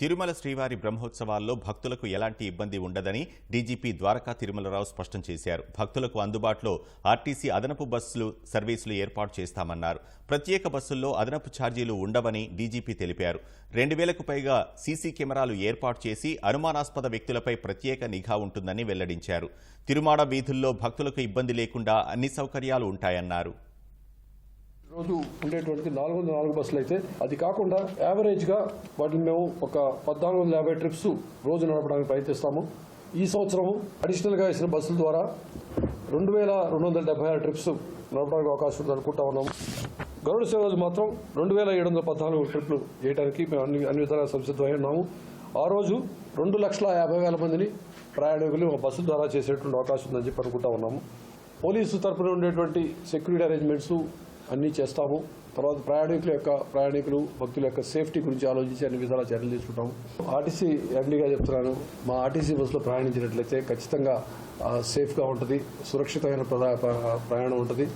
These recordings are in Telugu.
తిరుమల శ్రీవారి బ్రహ్మోత్సవాల్లో భక్తులకు ఎలాంటి ఇబ్బంది ఉండదని డీజీపీ ద్వారకా తిరుమలరావు స్పష్టం చేశారు. భక్తులకు అందుబాటులో ఆర్టీసీ అదనపు బస్సులు సర్వీసులు ఏర్పాటు చేస్తామన్నారు. ప్రత్యేక బస్సుల్లో అదనపు ఛార్జీలు ఉండవని డీజీపీ తెలిపారు. రెండు వేలకు పైగా సీసీ కెమెరాలు ఏర్పాటు చేసి అనుమానాస్పద వ్యక్తులపై ప్రత్యేక నిఘా ఉంటుందని వెల్లడించారు. తిరుమాడ వీధుల్లో భక్తులకు ఇబ్బంది లేకుండా అన్ని సౌకర్యాలు ఉంటాయన్నారు. రోజు ఉండేటువంటి నాలుగు వందల నాలుగు బస్సులు అయితే అది కాకుండా యావరేజ్గా వాటిని మేము ఒక పద్నాలుగు వందల యాభై ట్రిప్స్ రోజు నడపడానికి ప్రయత్నిస్తాము. ఈ సంవత్సరం అడిషనల్గా వేసిన బస్సుల ద్వారా రెండు వేల రెండు వందల డెబ్బై ఆరు ట్రిప్స్ నడపడానికి అవకాశం ఉంది అనుకుంటా ఉన్నాము. గరుడ సేవ రోజు మాత్రం రెండు వేల ఏడు వందల పద్నాలుగు ట్రిప్లు చేయడానికి మేము అన్ని అన్ని విధాలుగా సంసిద్ధమై ఉన్నాము. ఆ రోజు రెండు లక్షల యాభై వేల మందిని ప్రయాణికులు ఒక బస్సు ద్వారా చేసేటువంటి అవకాశం ఉందని చెప్పి అనుకుంటా ఉన్నాము. పోలీసు తరపున ఉండేటువంటి సెక్యూరిటీ అరేంజ్మెంట్స్ అన్నీ చేస్తాము. తర్వాత ప్రయాణికుల యొక్క ప్రయాణికులు భక్తుల యొక్క సేఫ్టీ గురించి ఆలోచించి అన్ని విధాల చర్యలు తీసుకుంటాము. ఆర్టీసీ ఎండీగా చెప్తున్నాను. మా ఆర్టీసీ బస్సులో ప్రయాణించినట్లయితే ఖచ్చితంగా సేఫ్గా ఉంటుంది. సురక్షితమైన ప్రయాణం ఉంటుంది.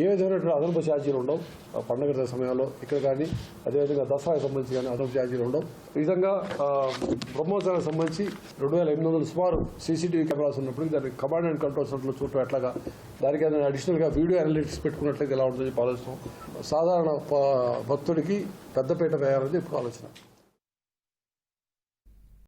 ఏ విధమైనటువంటి అదనపు ఛార్జీలు ఉండవు? పండుగ సమయాల్లో ఇక్కడ కానీ అదేవిధంగా దసరాకి సంబంధించి కానీ అదనపు ఛార్జీలు ఉండవు. ఈ విధంగా బ్రహ్మోత్సవానికి సంబంధించి రెండు వేల ఎనిమిది వందల సుమారు సీసీటీవీ కెమెరాస్ ఉన్నప్పుడు దాన్ని కమాండ్ అండ్ కంట్రోల్ సెంటర్లో చూడటం ఎట్లాగా దానికి ఏదైనా అడిషనల్గా వీడియో అనలిటిక్స్ పెట్టుకున్నట్లయితే ఎలా ఉంటుందని చెప్పి సాధారణ భక్తుడికి పెద్దపీట వేయాలని చెప్పి ఆలోచన.